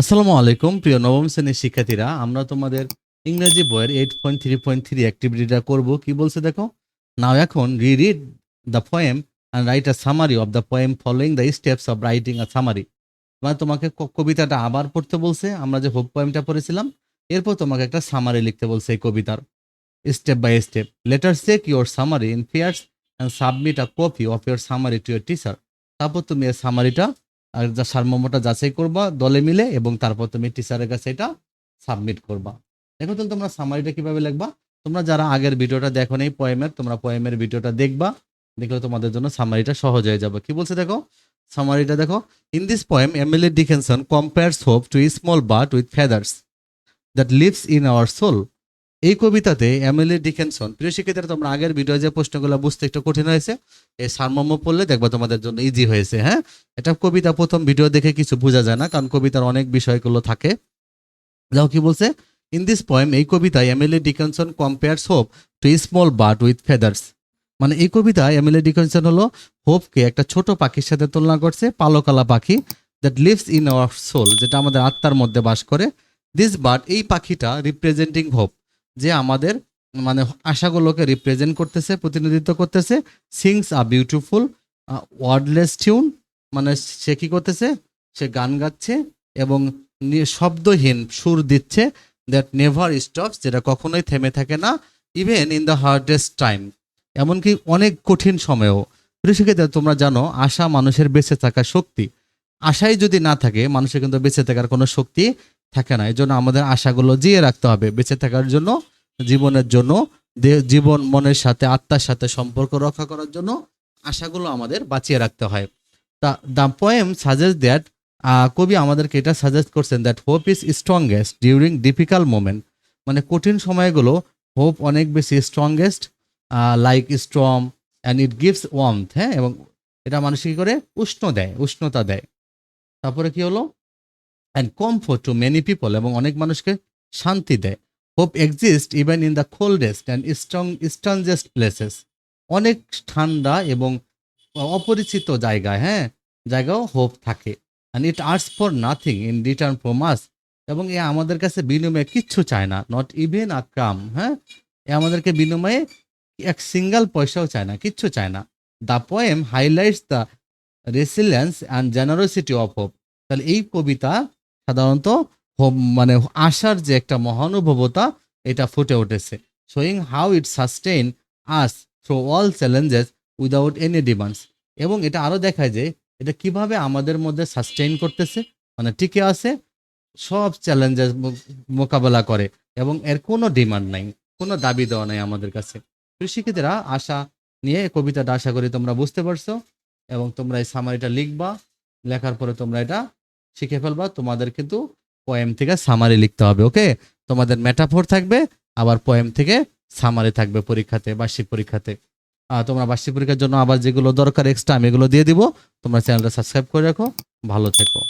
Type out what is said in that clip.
আসসালামু আলাইকুম, প্রিয় নবম শ্রেণির শিক্ষার্থীরা। আমরা তোমাদের ইংরেজি বইয়ের eight point three point three অ্যাক্টিভিটিটা করব। কি বলছে দেখো? নাও এখন re read the poem and write a summary of the poem following the steps of writing a summary মানে তোমাকে কবিতাটা আবার পড়তে বলছে, আমরা যে হোপ পোয়েমটা পড়েছিলাম, এরপর তোমাকে একটা সামারি লিখতে বলছে এই কবিতার। Step by step later check your summary in fairs and submit a copy of your summary to your teacher তারপর তুমি এই সামারিটা আর যা সারমর্মটা যাচাই করবা, দলে মিলে এবং তারপর তুমি টিচারের কাছে এটা সাবমিট করবা। দেখো তাহলে তোমরা সামারিটা কীভাবে লিখবা? তোমরা যারা আগের ভিডিওটা দেখো নেই পোয়েমের তোমরা পোয়েমের ভিডিওটা দেখবা, দেখলে তোমাদের জন্য সামারিটা সহজ হয়ে যাবে। কি বলছে দেখো? সামারিটা দেখো। In this poem Emily Dickinson compares hope to small bird with feathers that lives in our soul এই কবিতাতে এমএলএ ডিকেনসন, প্রিয় শিক্ষিতারা তোমরা আগের ভিডিও যে প্রশ্নগুলো বুঝতে একটু কঠিন হয়েছে, এই সারমর্ম পড়লে দেখবা তোমাদের জন্য ইজি হয়েছে হ্যাঁ? এটা কবিতা প্রথম ভিডিও দেখে কিছু বোঝা যায় না, কারণ কবিতার অনেক বিষয়গুলো থাকে। যাও কি বলছে? ইন দিস পয়েম এই কবিতায় Emily Dickinson compares hope to small bird with feathers মানে এই কবিতায় এমএলএ ডিকনসন হলো হোপকে একটা ছোট পাখির সাথে তুলনা করছে, পালকালা পাখি that lives in our soul যেটা আমাদের আত্মার মধ্যে বাস করে। দিস বার্ড এই পাখিটা রিপ্রেজেন্টিং হোপ যে আমাদের মানে আশাগুলোকে রিপ্রেজেন্ট করতেছে, প্রতিনিধিত্ব করতেছে। Sings a beautiful wordless tune মানে সে কী করতেছে? সে গান গাচ্ছে এবং শব্দহীন সুর দিচ্ছে দ্যাট নেভার স্টপস যেটা কখনোই থেমে থাকে না even in the hardest time এমনকি অনেক কঠিন সময়েও। কৃষিক্ষেত্রে তোমরা জানো, আশা মানুষের বেঁচে থাকার শক্তি। আশাই যদি না থাকে, মানুষের কিন্তু বেঁচে থাকার কোনো শক্তি থাকে না। এই জন্য আমাদের আশাগুলো জিয়ে রাখতে হবে। বেঁচে থাকার জন্য, জীবনের জন্য জীবন মনের সাথে, আত্মার সাথে সম্পর্ক রক্ষা করার জন্য আশাগুলো আমাদের বাঁচিয়ে রাখতে হয়। তা দ্য পোয়েম সাজেস্ট দ্যাট কবি আমাদেরকে এটা সাজেস্ট করছেন that hope is strongest during difficult moment মানে কঠিন সময়গুলো হোপ অনেক বেশি strongest like strong and it gives warmth হ্যাঁ? এবং এটা মানুষ কি করে? উষ্ণ দেয়, উষ্ণতা দেয়। তারপরে কি হলো? And comfort to many people এবং অনেক মানুষকে শান্তি দেয়। Hope exist even in the coldest and strong strongest places অনেক ঠান্ডা এবং অপরিচিত জায়গায় হ্যাঁ জায়গাও হোপ থাকে। And it arts for nothing in return from us এবং এ আমাদের কাছে বিনিময়ে কিচ্ছু চায় না। নট ইভেন আ ক্রাম হ্যাঁ? এ আমাদেরকে বিনিময়ে এক সিঙ্গেল পয়সাও চায় না, কিচ্ছু চায় না। The poem highlights the resilience and generosity of hope তাহলে এই কবিতা সাধারণত মানে আশার যে একটা মহানুভবতা, এটা ফুটে উঠেছে। Showing how it sustain us through all challenges without any demands এবং এটা আরও দেখায় যে এটা কীভাবে আমাদের মধ্যে সাস্টেইন করতেছে মানে টিকে আছে, সব চ্যালেঞ্জেস মোকাবেলা করে। এবং এর কোনো ডিমান্ড নাই, কোনো দাবি দেওয়া নাই আমাদের কাছে। কৃষিক্ষেত্রা আশা নিয়ে কবিতাটা আশা করি তোমরা বুঝতে পারছ। এবং তোমরা এই সামারিটা লিখবা, লেখার পরে তোমরা এটা শিখে ফেলবা, তোমাদের কিন্তু পয়েম থেকে সামারি লিখতে হবে ওকে তোমাদের মেটাফোর থাকবে, আবার পয়েম থেকে সামারি থাকবে পরীক্ষাতে, বার্ষিক পরীক্ষাতে। তোমরা বার্ষিক পরীক্ষার জন্য আবার যেগুলো দরকার এক্সট্রা আমি এগুলো দিয়ে দিব। তোমরা চ্যানেলটা সাবস্ক্রাইব করে রাখো। ভালো থেকো।